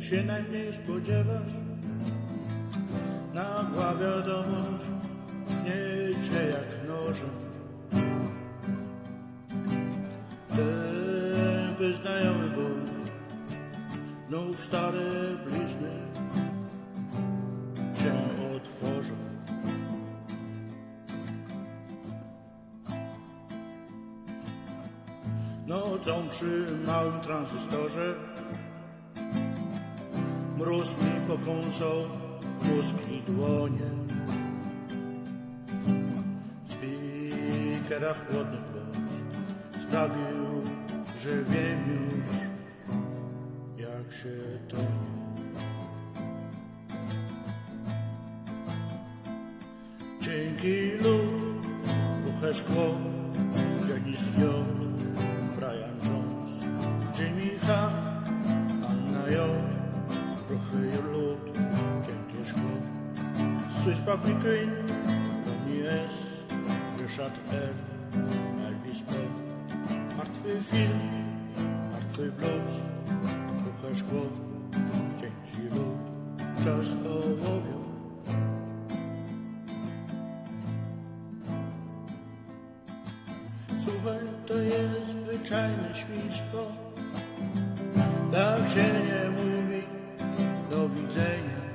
się najmniej spodziewasz. Nagła wiadomość gniecie jak nożem. Ten wyznajomy ból, znów stare blizny się otworzą. Nocą przy małym tranzystorze Mróz mi pokąsał mózg i dłonie. Spikera chłodny głos Sprawił, że wiem już Jak się tonie Cienki lód, kruche szkło Janis J, Brian Sweet Papi Queen, Bonnie S Ryszard R, Elvis P Martwy film, martwy blues. Kruche szkło, cienki lód Czas ołowiu. Słuchaj, to jest zwyczajne świństwo. Tak się nie mówi. Do widzenia.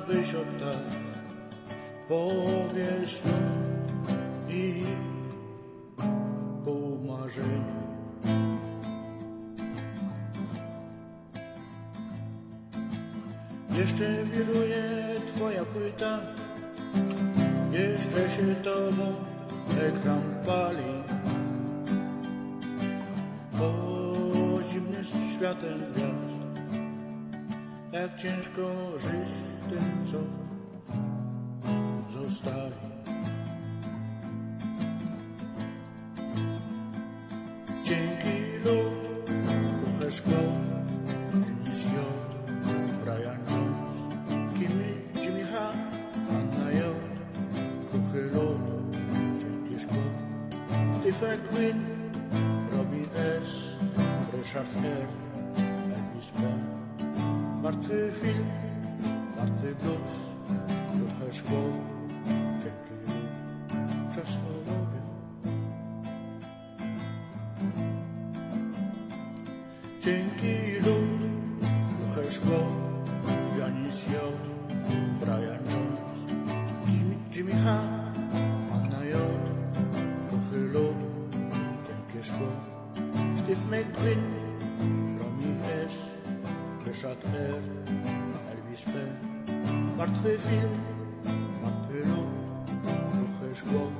Wyjść od powie snów i pół marzenia. Jeszcze wiruje twoja płyta jeszcze się tobą ekran pali. Po zimnym światem gwiazd Jak ciężko żyć tym, co zostali. Dzięki lód, kruche szkło Denis J, Brian Jones. Kimmy, Jimmy H, Anna J kruchy lód, cienkie szkło. Stephen Quinn, Robin S, Ryszard R, Elvis P. Martwy film, martwy blues, kruche szkło, cienki lód, czas lubię. Cienki lód, kruche szkło, Janis J, Brian Jones, Jimmy, Jimmy H, Anna J, Kruchy lód, cienkie szkło, Steve McQueen, Romy S, Ryszard R, Elvis P, martwy film, martwy lód, kruche szkło,